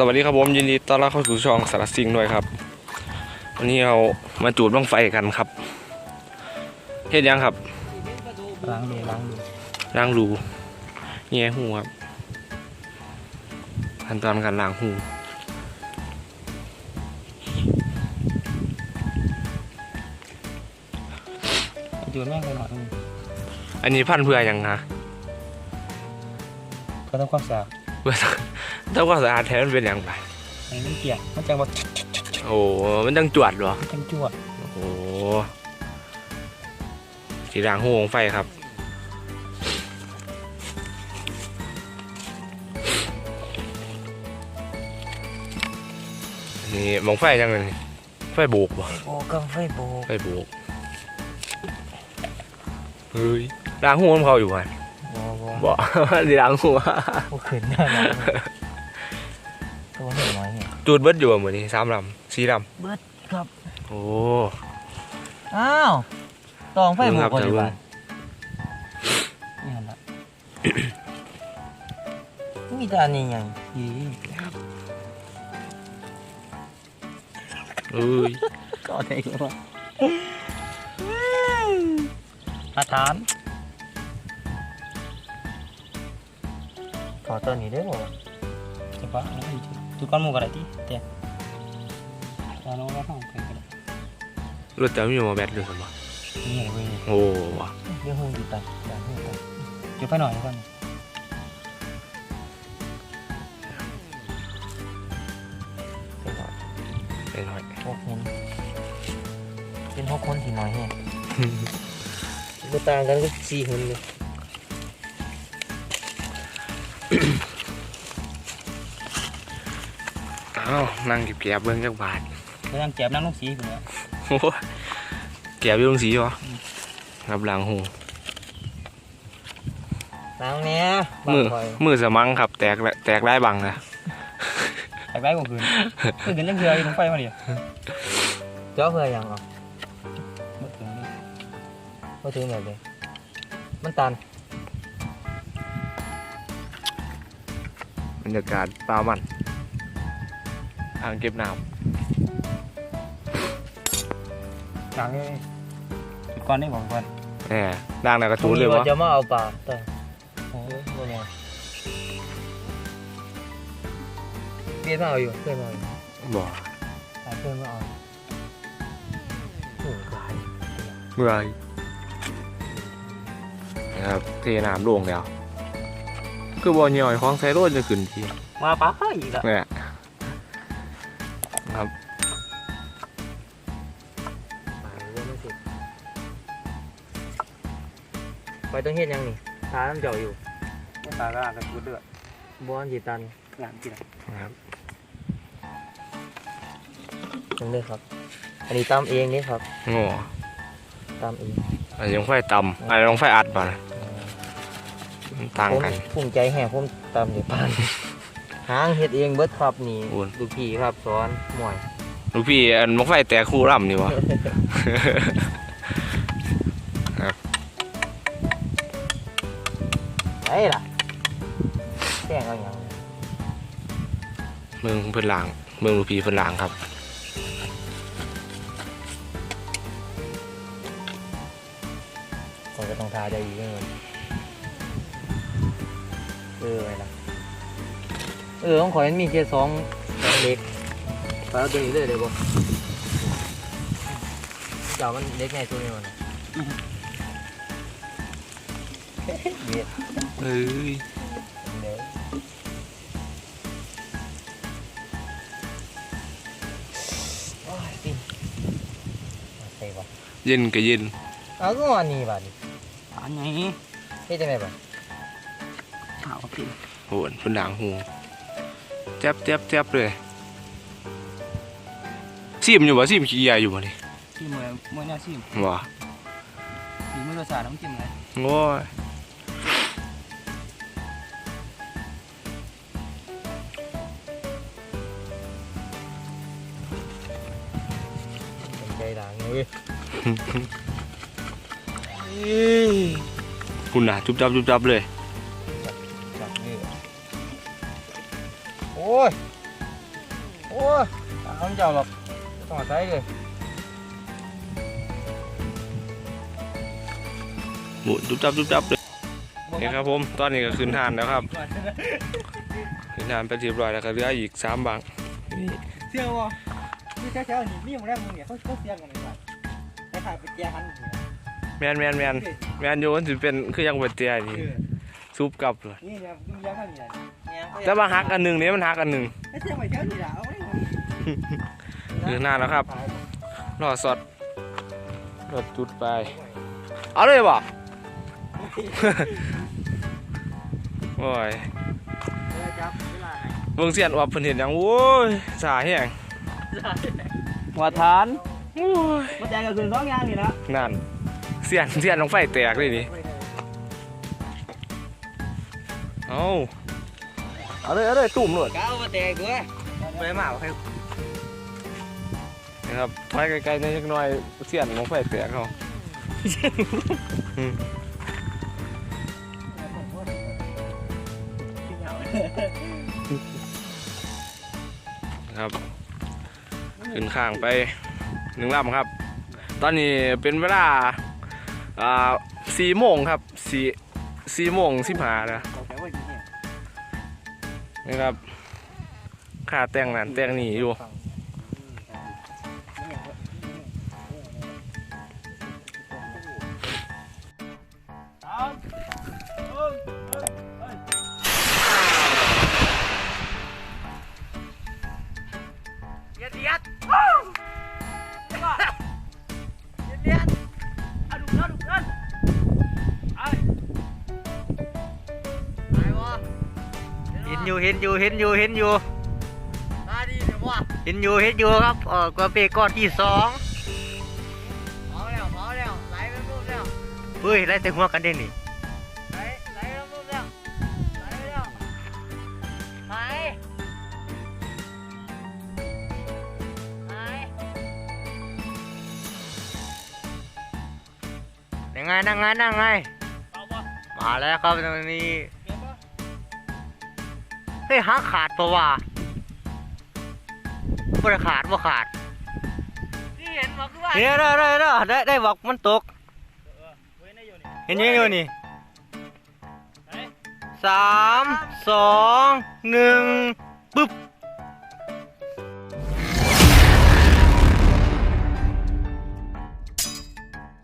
สวัสดีครับผมยินดีต้อนรับเข้าสู่ช่องสารสิงห์ด้วยครับ วันนี้เรามาจูดบ้างไฟกันครับเฮ็ดยังครับล้างดูล้างดูล้างรูแง่หูครับขั้นตอนการล้างหูจูนแม่งไปหน่อยนึงอันนี้พันเพื่อยังนะเพื่อทำความสะอาดเพื่อ ถ้าว่าสะอาดแท้มันเป็นอย่างไรให้มันเกลี่ยมันจะว่าโอ้มันต้องจวดเหรอ จังจั่วโอ้สีล้างหูของไฟครับ นี่มองไฟยังไงนี่ไฟโบกบ่โอ้ก็ไฟโบกไฟโบกเฮ้ยล้างหัวของเขาอยู่วันโบโบบ่สิล้างหัวโอ้ขึ้นหน้า จูดเบิดอยู่เหมือนนี้สามลำสี่ลเบิดครับำโอ้ อ้าวตองไฟโบครักบก่อนดีกว่าเดี๋ยวนี่หันละมีแต่อันนี้ยังอีเอ้ยก็ได้ก็ว่าอาถานขอตัวนี้ได้บ่จะปะอะไรทุกคนมูกันอะไรที่เดี๋ยวจะน้อง ก็ห้องไปกันรถจะมีหมอแบตด้วยสมบ่นี่ไงเว้ยโอ้ว่ะเรื่องหูอยู่ตัดอย่าหูตัดเดี๋ยวไปหน่อยก่อนไปหน่อยไปหน่อยหกคนเป็นหกคนที่น้อยแฮะบ่ต่างกันก็สี่คนเลย อ้าวนั่งเก็บแกบเบิ้งจักบาทไปนั่งเก็บนั่งลูกสีผมเนี่ยโอ้ยแกบอยู่ตรงสีวะรับล้างหูล้างเนี้ยมือคอยมือสมังครับ แตกละแตกได้บังนะไปไว้กว่าคืนคืนกันยังเรืออยู่ตรงไฟมาดิเจ้าเพื่อยังเหรอไม่ถึงเลยไม่ถึงแบบเลยมันตันบรรยากาศป่ามัน ทางเก็บน้ล้างเลยจุดก่อนได้บอกก่อนำแหมด่างนากระตูนเลยวะจะมาเอาปลาแต่โอ้ยบ่แน่เพื่อนมาเอาอยู่เพื่อนมาเอาอยู่บ่หาเพื่อนมาเอาโอ้ยกลายเมื่อยนะครับเทน้ำลงแล้ว คือบ่อเหน่อยของไซโรดจะขึ้นทีมาปลาอีกแล้วเนี่ย ไปต้องเฮ็ดยังนี่ตาน้ำเจาะอยู่ตาก็อาจจะพูดเดือดบ้านจีตันงานกินครับนึงเลยครับ อันนี้ตามเองนี่ครับโง่ตามเองอันนี้ต้องไฟต่ำอันนี้ต้องไฟอัดมานะมันต่างกันผมภูมิใจแห่ผมตามเดี๋ยวบ้านหางเฮ็ดเองเบิดครับนี่โอ้ยลูกพี่ครับสอนหมวยลูกพี่อันมักไฟแตกคู่ร่ำนี่วะ ล่ะแจ้งเอาอย่างเมืองเพิ่นหลาง เมืองลูกพี่เพิ่นหลางครับผมก็ต้องทาได้อีกเงินเออไว้ล่ะ เออของข่อยมันมีแค่สองสองเล็กไปเอาตัวนี้เลยเดี๋ยวบ่เจ้ามันเล็กไงตัวนี้มัน เย็ดเอ้ยเดี๋ยวโอ้ยปิ้งมาใส่บ่เย็นก็เย็นเอาก็อันนี้บาดนี้อันนี้เฮ็ดจังไดบ่ขาวกินโหนเพิ่นหลางหูแจ๊บแจ๊บแจ๊บเลยซิมอยู่บ่ซิมขี้ใหญ่อยู่บ่นี่ที่มือมือเนี่ยซิมบ่ที่มือรสชาติน้ำจิ้มเลยโง่ย เว้ยคุณน่ะจุบจับจุบจับเลยจับนี่โอ้ยยเขาไม่เจ้าหรอกต้องใช้เลยหมุนจุบจับจุบจับเลยนี่ครับผมตอนนี้ก็ขึ้นทานแล้วครับ ขึ้นทานไปเรียบร้อยแล้วก็เหลืออีกสามบังนี่เสียววะนี่แค่ๆนี่นี่มึงแรกมึงเนี่ยเขาเขาเสียงกันเลย ว่ะไอ้ขายไปแก้หันเนี่ยแมนแมนแมนแมนโยมันสิเป็นคือยังเป็นเตียนี่ซุปกลับเลยนี่เนี่ยมึงยังกันเนี่ยเนี่ยแต่ว่าหักอันหนึ่งนี้มันหักอันหนึ่งไอ้เสียงไปเจ้านี่ละเอาไว้คือนานแล้วครับรอสดรถจุดไป เอาเลยบ่โอ้ยเวลาจับเวลาไหนเบิ่งเสียนว่าเพิ่นเห็นหยังโอ้ยสาแห้งหัวฐานโอ้ย มาแจกกับคืนสองอย่างนี่ละนั่นเสียนเสียนลงไฟแตกเลยนี่เอาเอาเลยเอาเลยตุ่มเลยก้าวมาแตกด้วยไปมาให้นะครับถอยไกลๆนิดหน่อยเสียนลงไฟแตกเขาครับขึ้นข้างไป หนึ่งลำครับ ตอนนี้เป็นเวลาอ่าสี่โมงครับสี่สี่โมงสิบห้านะนี่ครับขาแต่งนั่นแต่งนี่อยู่ เอาดูกันดูกันไอ้ไอ้วะเห็นอยู่เห็นอยู่เห็นอยู่เห็นอยู่ตาดีเดี๋ยววะเห็นอยู่เห็นอยู่ครับเออกระเปก้อนที่สองเผาแล้วเผาแล้วไหลไปปุ๊บแล้วเฮ้ยได้แต่หัวกันเด่นนี่ ยังไงนั่งไงนั่งไงเอาวะมาแล้วครับตรงนี้เมียปะเฮ้ยหางขาดปะวะบ่ได้ขาดบ่ขาดที่เห็นมาคือว่าเนี่ยได้ได้ได้ได้ได้บอกมันตกเว้ยได้อยู่นี่เห็นยังอยู่นี่ไหนสามสองหนึ่งปึ๊บ